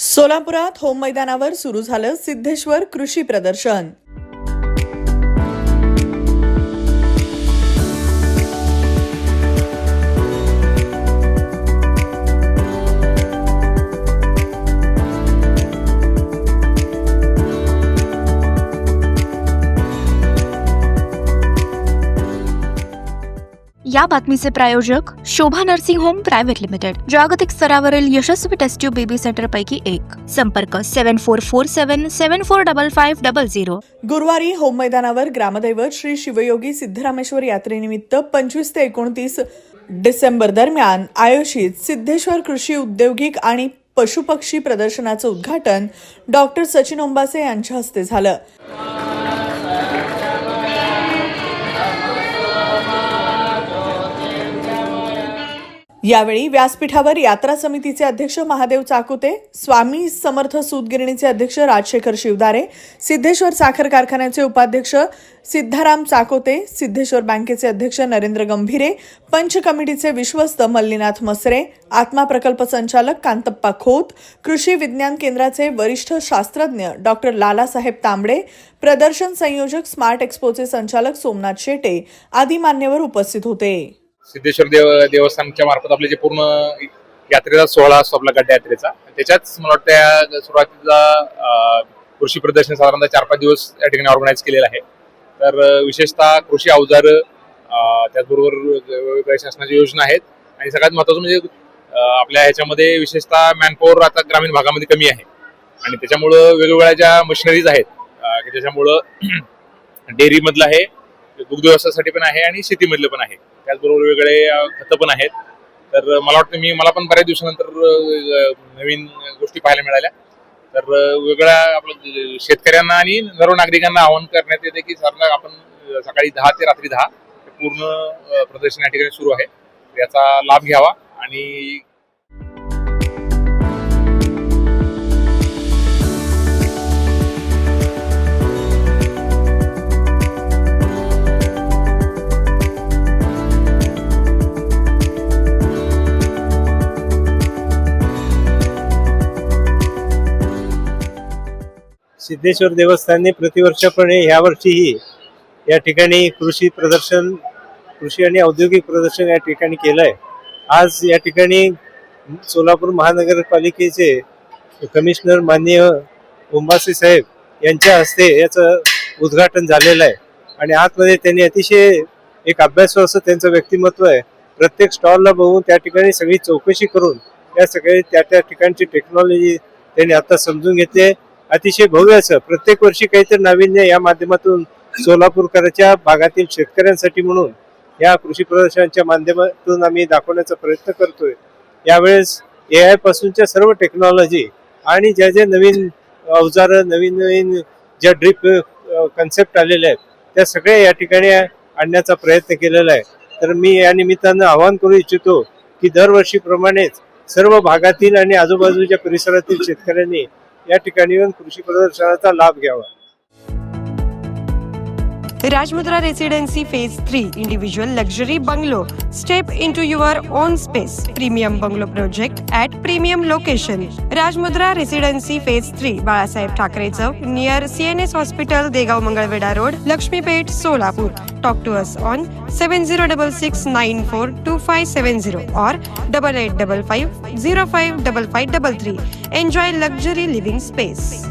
सोलापुरात होम मैदानावर सुरू झालं सिद्धेश्वर कृषी प्रदर्शन. या बातमीचे प्रायोजक Shobha nursing home private limited जागतिक स्तरावरील यशस्वी टेस्ट्यूब बेबी सेंटर पैकी एक. संपर्क seven four four seven seven four double five double zero. गुरुवारी होम मैदानावर ग्रामदैवत श्री शिवयोगी सिद्धरामेश्वर यात्रेनिमित्त पंचवीस ते एकोणतीस डिसेंबर दरम्यान आयोजित सिद्धेश्वर कृषी औद्योगिक आणि पशुपक्षी प्रदर्शनाचं उद्घाटन डॉक्टर सचिन ओंबासे यांच्या हस्ते झालं. यावेळी व्यासपीठावर यात्रा समितीचे अध्यक्ष महादेव चाकुते स्वामी समर्थ सूतगिरणीचे अध्यक्ष राजशेखर शिवदारे सिद्धेश्वर साखर कारखान्याचे उपाध्यक्ष सिद्धाराम चाकोते सिद्धेश्वर बँकेचे अध्यक्ष नरेंद्र गंभीरे पंच कमिटीचे विश्वस्त मल्लीनाथ मसरे आत्मा प्रकल्प संचालक कांतप्पा खोत कृषी विज्ञान केंद्राचे वरिष्ठ शास्त्रज्ञ डॉक्टर लालासाहेब तांबडे प्रदर्शन संयोजक स्मार्ट एक्स्पोचे संचालक सोमनाथ शेटे आदी मान्यवर उपस्थित होते. सिद्धेश्वर देव देवस्थानच्या मार्फत आपले जे पूर्ण यात्रेचा सोहळा असतो आपला गड्डा यात्रेचा त्याच्याच मला वाटतं या सुरुवातीचा कृषी प्रदर्शन साधारणतः चार पाच दिवस या ठिकाणी ऑर्गनाईज केलेलं आहे. तर विशेषतः कृषी अवजार त्याचबरोबर वेगवेगळ्या शासनाच्या योजना आहेत. आणि सगळ्यात महत्वाचं म्हणजे आपल्या ह्याच्यामध्ये विशेषतः मॅनपॉवर आता ग्रामीण भागामध्ये कमी आहे. आणि त्याच्यामुळं वेगवेगळ्या ज्या मशिनरीज आहेत त्याच्यामुळं डेअरीमधलं आहे दुग्ध व्यवसायासाठी पण आहे आणि शेतीमधलं पण आहे. त्याचबरोबर वेगळे खतं पण आहेत. तर मला वाटतं मी मला पण बऱ्याच दिवसानंतर नवीन गोष्टी पाहायला मिळाल्या. तर वेगळ्या आपलं शेतकऱ्यांना आणि सर्व नागरिकांना आवाहन करण्यात येते की साधारण आपण सकाळी दहा ते रात्री दहा पूर्ण प्रदर्शन या ठिकाणी सुरू आहे. याचा लाभ घ्यावा आणि सिद्धेश्वर देवस्थानने प्रतिवर्षाप्रमाणे यावर्षीही या ठिकाणी कृषी प्रदर्शन कृषी आणि औद्योगिक प्रदर्शन या ठिकाणी केलं आहे आज या ठिकाणी सोलापूर महानगरपालिकेचे कमिशनर माननीय ओंबासे साहेब यांच्या हस्ते याचं उद्घाटन झालेलं आहे. आणि आतमध्ये त्यांनी अतिशय एक अभ्यास असं त्यांचं व्यक्तिमत्व आहे. प्रत्येक स्टॉलला बघून त्या ठिकाणी सगळी चौकशी करून या सगळी त्या त्या ठिकाणची टेक्नॉलॉजी त्यांनी आता समजून घेतली अतिशय भव्य असं प्रत्येक वर्षी काहीतरी नाविन्य या माध्यमातून सोलापूरकरांच्या भागातील शेतकऱ्यांसाठी म्हणून या कृषी प्रदर्शनाच्या माध्यमातून आम्ही दाखवण्याचा प्रयत्न करतोय. यावेळेस ए आय पासूनच्या सर्व टेक्नॉलॉजी आणि ज्या ज्या नवीन अवजारं नवीन नवीन ज्या ड्रीप कन्सेप्ट आलेल्या आहेत त्या सगळ्या या ठिकाणी आणण्याचा प्रयत्न केलेला आहे. तर मी या निमित्तानं आवाहन करू इच्छितो की दरवर्षीप्रमाणेच सर्व भागातील आणि आजूबाजूच्या परिसरातील शेतकऱ्यांनी या ठिकाणी येऊन कृषी प्रदर्शनाचा लाभ घ्यावा. Rajmudra Residency Phase 3 Individual Luxury Bungalow. Step into your own space. Premium Bungalow Project at premium location. Rajmudra Residency Phase 3 Balasaheb Thackeray Chowk near CNS Hospital, Degaon Mangalveda Road, Lakshmipet, Solapur. Talk to us on 7066942570 or 8855 Enjoy luxury living space.